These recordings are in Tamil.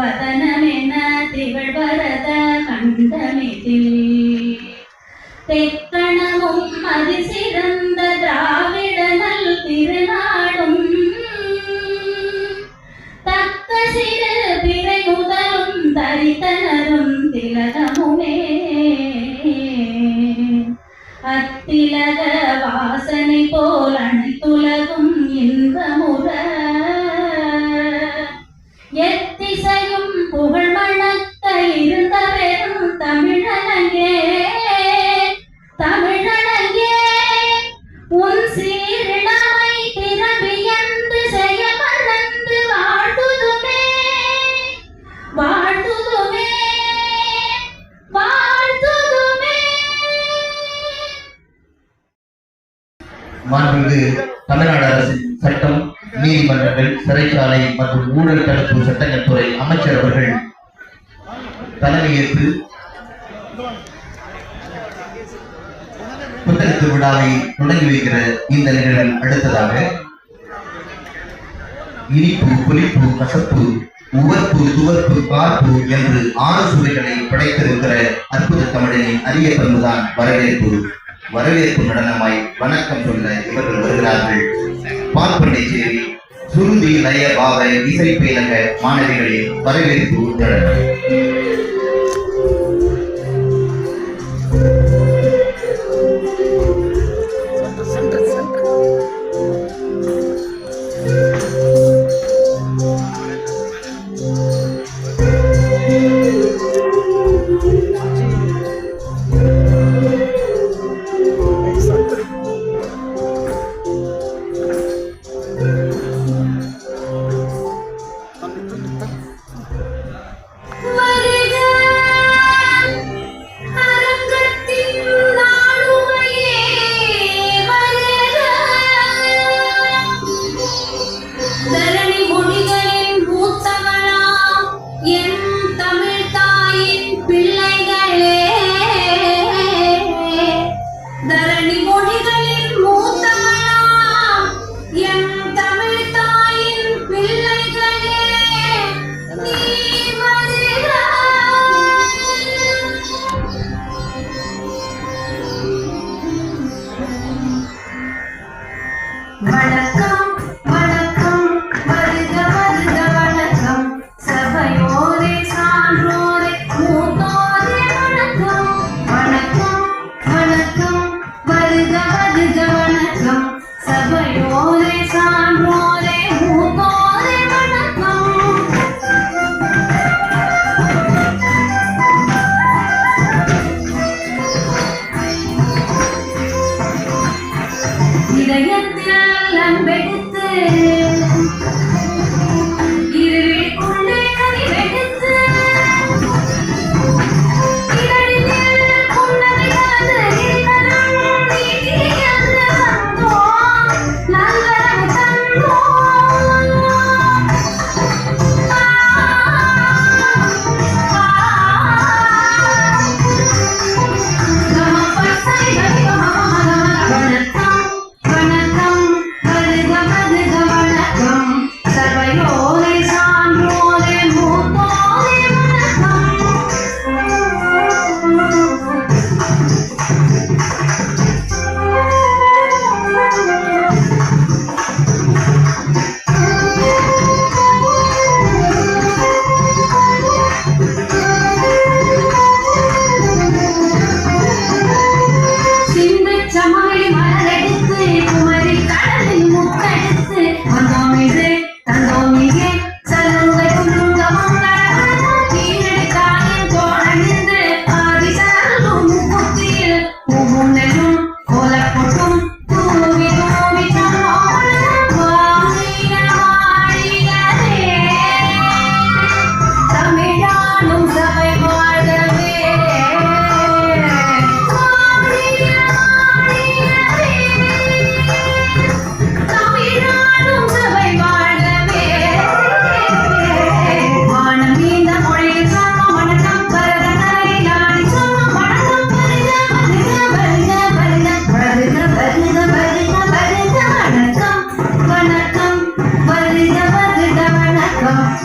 வதனமென திகழ்வரத கண்டமிதில் தெக்கணமும் அதிசிறந்த திராவிடனல் திருநாடும் தக்க சிறு பிறை முதலும் தரித்தனரும் திலகமுமே. அத்திலக வாசனை போல் அனைத்துலகும் இன்பமுற. எத்திசையும் மாண்புமிகு தமிழ்நாடு அரசின் சட்டம் நீதிமன்றங்கள் சிறைச்சாலை மற்றும் ஊழல் தடுப்பு சட்டங்கள் துறை அமைச்சர் அவர்கள் தலைமையேற்று புத்தகத்து விழாவை தொடங்கி வைக்கிற இந்த நிகழ்வில் அடுத்ததாக இனிப்பு புளிப்பு கசப்பு உவர்ப்பு துவர்ப்பு பார்ப்பு என்று ஆறு சுவைகளை படைத்திருக்கிற அற்புத தமிழனின் அரிய பண்புதான் வரவேற்பு. வரவேற்பு நடனமாய் வணக்கம் சொல்ல இவர்கள் வருகிறார்கள். பால்பண்ணை சேரி சுருதி லய பாவ இசை பயிலக மாணவிகளின் வரவேற்பு நடனம்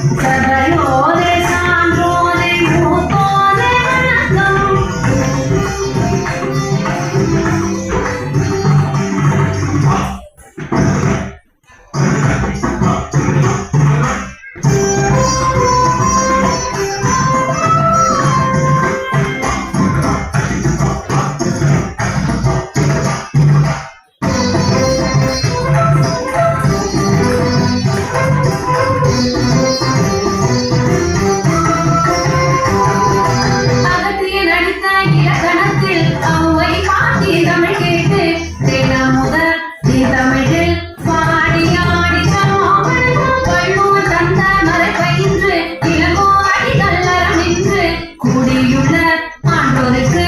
வணக்கம் வணக்கம் Brother